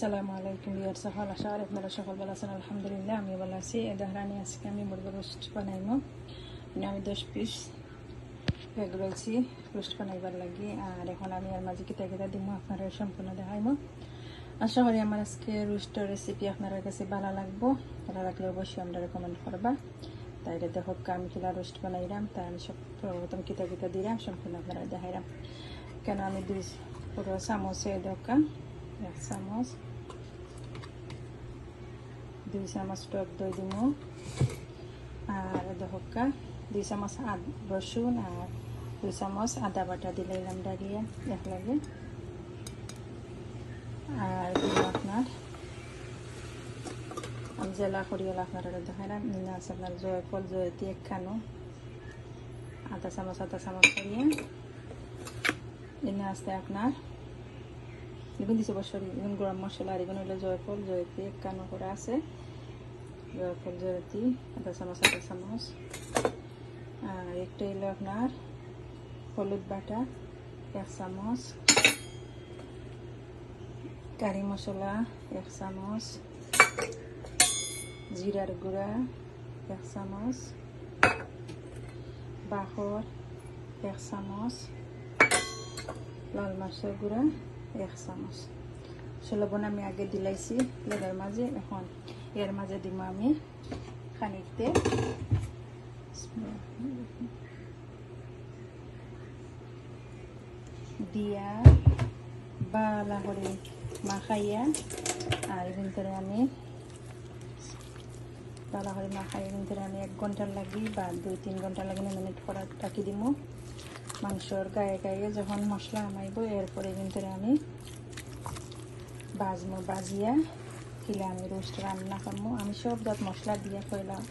আসসালামু আলাইকুম বিয়ার সকাল আশা করি আপনারা সকালবেলা আছেন আলহামদুলিল্লাহ আমি ভালো আছি দেহরানি আজকে আমি মুরগি রোস্ট বানাইমো মানে আমি দশ পিস পেগ রয়েছি রোস্ট বানাইবার লাগি আর এখন আমি আর মাঝে কিতা কিতা দিব আপনারা সম্পূর্ণ দেখাইমো আশা করি আমার আজকে রোস্টের রেসিপি আপনার কাছে ভালো লাগবো ভালো লাগলে অবশ্যই আমরা রেকমেন্ড করবা তাইলে দেখো আমি কিলা রোস্ট বানাইলাম তাই আমি সব প্রথম কিতা কিতা দিলাম সম্পূর্ণ আপনারা দেখাইলাম কেন আমি দুই পুরো চামচে এক চামচ দুই চামচ টক দই দিব আর দহকা দুই চামচ রসুন আর দুই চামচ আদা বাটা দিলাম দাঁড়িয়ে এক লাগে আর দিব আপনার, আমি জেলা করিয়াল আপনারা দেখাইলাম নিনা আছে আপনার জয়ফল জয়তি এক খানো। আধা চামচ আধা চামচ করিয়ে, এনে আসতে আপনার এগুলো দিছে বছর এগুলো গরম মশলা আর এগুলো জয়ফল জয়তি এক কানো করা আছে। জয়ফল জয়তি আধা চামচ আধা চামচ। আর একটা হলো আপনার হলুদ বাটা, এক চামচ। কারি মশলা, এক চামচ। জিরার গুঁড়া, এক চামচ। বাহর, এক চামচ। লাল মাছের গুঁড়া। এক চামচ লবণ আমি আগে দিলাইছি লেগার মাঝে এখন এর মাঝে দিব আমি খানিকতে দিয়া বালা করে মাখাইয়া আর ভিতরে আমি বালা করে মাখাইয়া ভিতরে আমি এক ঘণ্টার লাগি বা দুই তিন ঘণ্টা লাগি মিনিট করা রাখি দিব মাংসর গায়ে গায়ে যখন মশলা আমাইব এরপরে ভিতরে আমি বাজমো বাজিয়া কিলে আমি রোস্ট রান্না করব আমি সব যত মশলা দিয়া কইলাম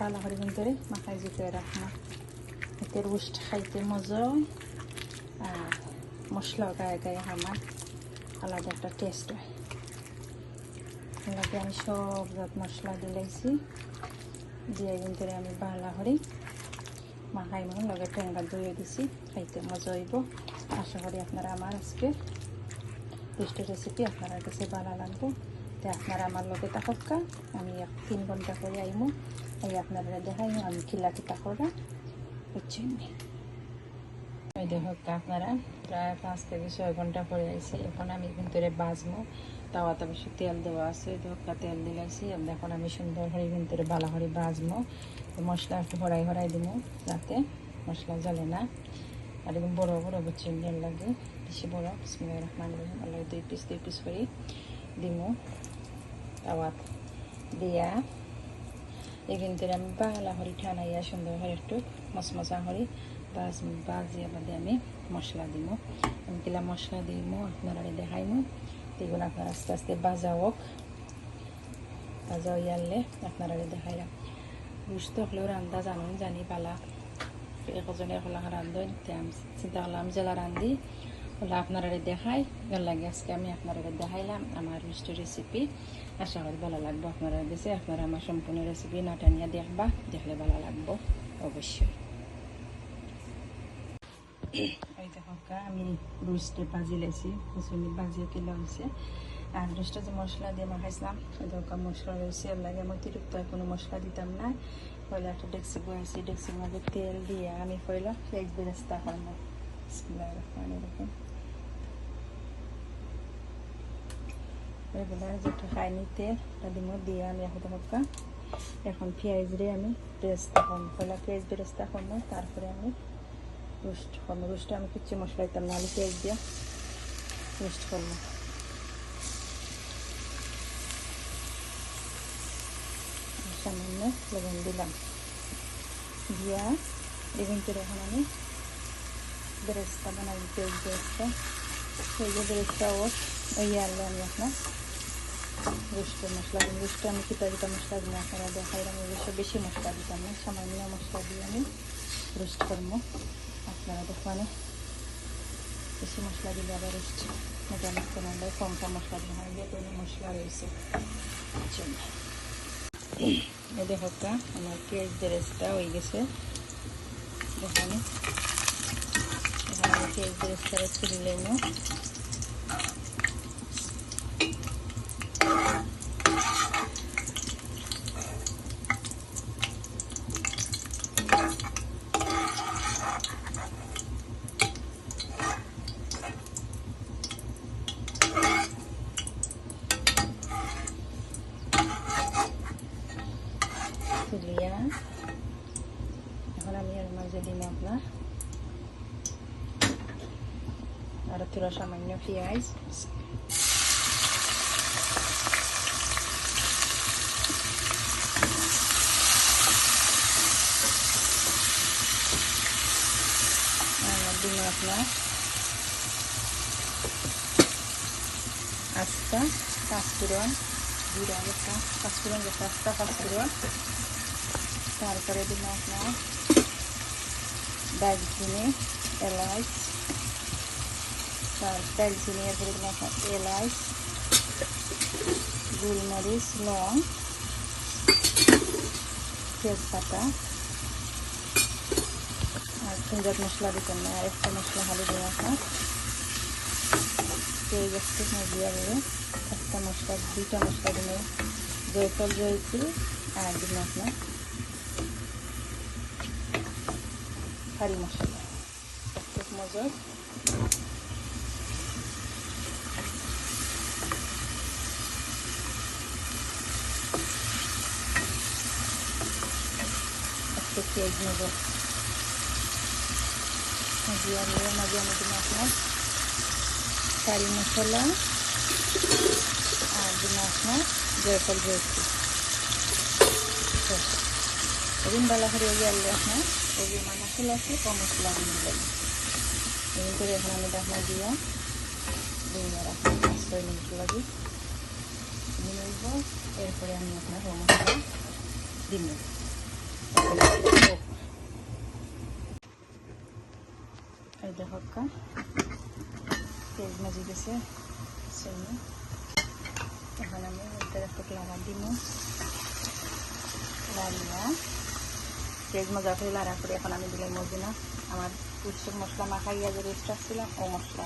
ভালো করে ভিতরে মাখাই জিতে রাখব এতে রোস্ট খাইতে মজা আর মশলা গায়ে গায়ে আমার আলাদা একটা টেস্ট হয়। এলাকে আমি সব যত মশলা দিলাইছি, দিয়ে ভিতরে আমি ভালো করে মাখাই মানে লগে টেঙ্গা ধুয়ে দিছি খাইতে মজা হইব আশা করি আপনারা আমার আজকে টেস্টের রেসিপি আপনারা কাছে ভালো লাগবো তো আপনারা আমার লগে থাকা আমি এক তিন ঘণ্টা করে আইমো এই আপনারা দেখাইমো আমি খিলা কিতা করা বুঝছেন ওই দেখো আপনারা। প্রায় পাঁচ থেকে ছয় ঘণ্টা পরে আইছি এখন আমি ভিতরে বাজমো। তাওয়াতে বেশি তেল দেওয়া আছে। ধোকা তেল দিলাইছি এখন আমি সুন্দর করে ভিতরে ভালো করে বাজমো। মশলা একটু হরাই হরাই দিব যাতে মশলা জ্বলে না। আর এরকম বড়ো বড়ো বুঝছেন তেল লাগে। বেশি বড়। বিসমিল্লাহ রহমান দুই পিস দুই পিস করে দিব তাওয়াত দিয়া। এই ভিতরে আমি বাংলা হরি ঠানাইয়া সুন্দর করে একটু মশমশা হরি বাজ বাজিয়ে বাদে আমি মশলা দিব। আমি কিলা মশলা দিব, আপনারা দেখাইমু এগুলো আপনারা আস্তে আস্তে বাজা হোক। বাজা হইয়ালে আপনারা দেখাইলাম বুঝতে হলেও রান্দা জানুন জানি পালা। একজনের হলা রান্ধন চিন্তা করলাম জেলা রান্ধি হলে আপনারা দেখাই ভালো লাগে আজকে আমি আপনারা দেখাইলাম আমার মিষ্টি রেসিপি আশা করি ভালো লাগবো, আপনারা দেশে আপনারা আমার সম্পূর্ণ রেসিপি নাটানিয়া দেখবা, দেখলে ভালো লাগবো, অবশ্যই। এই দেখো আমি রোস্টে ভাজি লেছি কুচুনি ভাজিয়ে হয়েছে আর রোস্টে যে মশলা দিয়ে মাখাইছিলাম দেখো মশলা রয়েছে লাগে আমি অতিরিক্ত কোনো মশলা দিতাম না। পয়লা একটা ডেক্সি বয়েছি ডেক্সির মধ্যে তেল দিয়ে আমি পয়লা পেঁয়াজ বেরেস্তা করব। এরকম যেটা খাইনি তেল ওটা দিয়ে আমি এখন হকা এখন পেঁয়াজ আমি বেরেস্তা করব। পয়লা পেঁয়াজ বেরেস্তা করব, তারপরে আমি রোস্ট করব। রোস্টে আমি কিচ্ছু মশলা দিতাম না আলু পেঁয়াজ দিয়ে রোস্ট করব। সামান্য লবণ দিলাম। দিয়া এগুন করে এখন আমি বেরেস্তা বানাই পেঁয়াজ বেরেস্তা। সেই যে বেরেস্তা ও ওই আনলে আমি আপনার রোস্টের মশলা দিন রোস্টে আমি কিতা কিতা মশলা দিন আপনারা দেখাই আমি বেশি মশলা দিতাম না, সামান্য মশলা দিয়ে আমি রোস্ট করব। আপনারা দোকানে বেশি মশলা দিলে আবার রোস্ট মোটামুটি কোনো কম কম মশলা দিলে হয় কোনো মশলা রয়েছে। জন্য এই দেখো আমার পেঁয়াজ ড্রেসটা হয়ে গেছে। দেখানি এখানে পেঁয়াজ বেরেস্তা রেখে দিলে দিয়া এখন আমি এর মাঝে দিব আপনার আর থোড়া সামান্য পেঁয়াজ আর দিব আপনার আস্তা পাঁচফোড়ন জিরা একটা পাঁচফোড়ন যেটা আস্তা পাঁচফোড়ন তারপরে দিব আপনার দারচিনি, এলাচ তার দারচিনি, এরপরে দিব আপনার এলাচ, গোলমরিচ, লং, তেজপাতা, আর পেঁয়াজ মশলা দিতেন না আর একটা মশলা খালি দেওয়া আপনার পেঁয়াজ একটু দিয়ে একটা মশলা, দুইটা মশলা দিলে জয়ফল জয়ফুল আর দিন হারি মশলা একটু মজা একটু পেঁয়াজ মজা মজিয়া দিয়ে মজিয়া মধ্যে আপনার কারি মশলা আর দিন আপনার জয়ফল জয়ফুল এদিন বেলা করে গেলে আপনার আমার মশলা আছে কম মশলা আমি দিলাম। এই করে এখন আমি দেখা দিয়া দিয়ে রাখলাম ছয় মিনিট লাগে। দিয়ে এরপরে আমি আপনার মশলা দিন এই দেখো তেল মাজি গেছে সেই এখন আমি একটু লাড়া দিব লাড়িয়া। পেঁয়াজ মজা করে লাড়া করে এখন আমি দিলাম মদিনা আমার উৎসব মশলা মাখাইয়া যে রেস্ট আসছিলাম ও মশলা।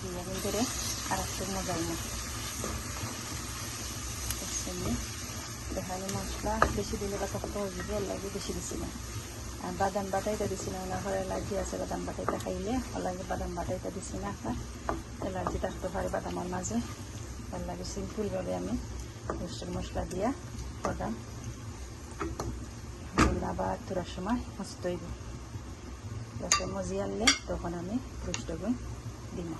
দিয়ে ভিতরে আর একটু মজাই না দেখানি মশলা, বেশি দিলে বা কত হয়ে যাবে লাগে বেশি দিছি না। আর বাদাম বাটাইটা দিছি না, ওনার ঘরে অ্যালার্জি আছে, বাদাম বাটাইটা খাইলে লাগে বাদাম বাটাইটা দিছি না আপনার অ্যালার্জি থাকতে পারে বাদামের মাঝে। ভালো লাগে সিম্পলভাবে আমি রোস্টের মশলা দিয়া করলাম আবার তোরার সময় মস্ত হইব যাতে মজি আনলে তখন আমি রোস্টগুন দিম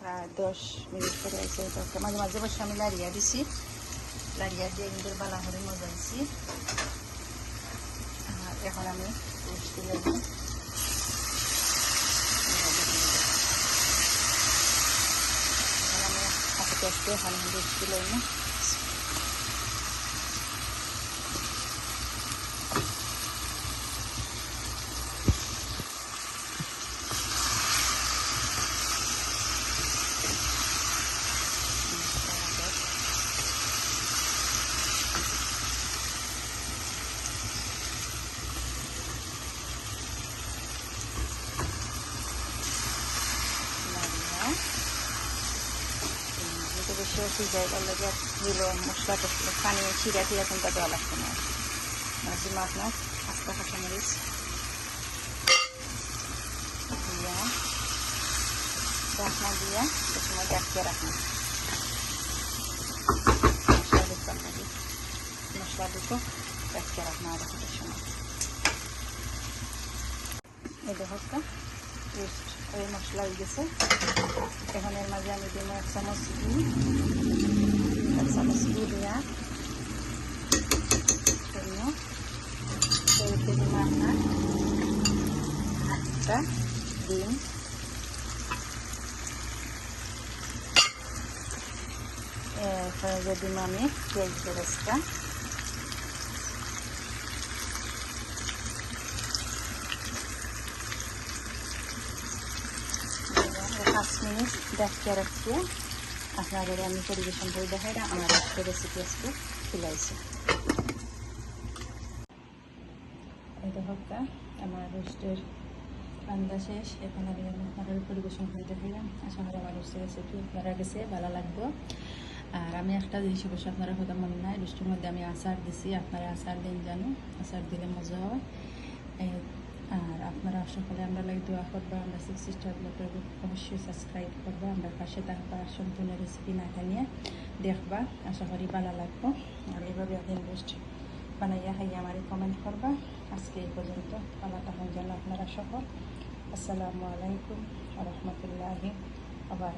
প্রায় দশ মিনিট করে এসে মাঝে মাঝে বসে আমি লাড়িয়া দিছি লাড়িয়া দিয়ে কিন্তু বালা করে মজাইছি আর এখন আমি রোস্ট দিলাম এখন আমি আস্তে আস্তে এখন আমি রোস্ট দিলাম বেশি সিজাই গেলে যে দিলো মশলা টসলা পানি ছিঁড়া টিরা দেওয়া লাগতো না। মাঝে আপনার আস্তা কাঁচামরিচ দিয়া ঢাকনা দিয়া সে সময় ডাকিয়ে মশলা নাকি মশলা দিত ডাকিয়ে রাখুন একটা সময়। এই দেখো পেস্ট ওই মশলা হয়ে গেছে। এখন এর মাঝে আমি দিব এক চামচ ঘি এক চামচ ঘি দিয়া এরপরে দিব আপনার একটা ডিম এরপরে যে দিব আমি পেঁয়াজ বেরেস্তা পাঁচ মিনিট ডাকিয়ে রাখিয়ে আপনাদের আমি পরিবেশন করে দেখাই আমার একটা রেসিপি আজকে দেখা আমার রোস্টের রান্না শেষ। এখন আমি আপনাদের পরিবেশন করে দেখাইলাম আশা করি আমার রোস্টের রেসিপি আপনারা গেছে, ভালো লাগবে। আর আমি একটা জিনিস অবশ্যই আপনারা কথা মনে নাই রোস্টের মধ্যে আমি আচার দিছি। আপনারা আচার দিন জানো, আচার দিলে মজা হয়। আর আপনারা সকলে আমরা লাগে দোয়া করবা, আমরা সিক্স স্টার ব্লগের অবশ্যই সাবস্ক্রাইব করবা, আমরা পাশে থাকবা সম্পূর্ণ রেসিপি না খানিয়া দেখবা। আশা করি ভালো লাগবো। আর এইভাবে আপনি রোস্ট বানাইয়া খাইয়া আমারে কমেন্ট করবা। আজকে এই পর্যন্ত। ভালো থাকুন যেন আপনারা সহ আসসালামু আলাইকুম রহমতুল্লাহি আবার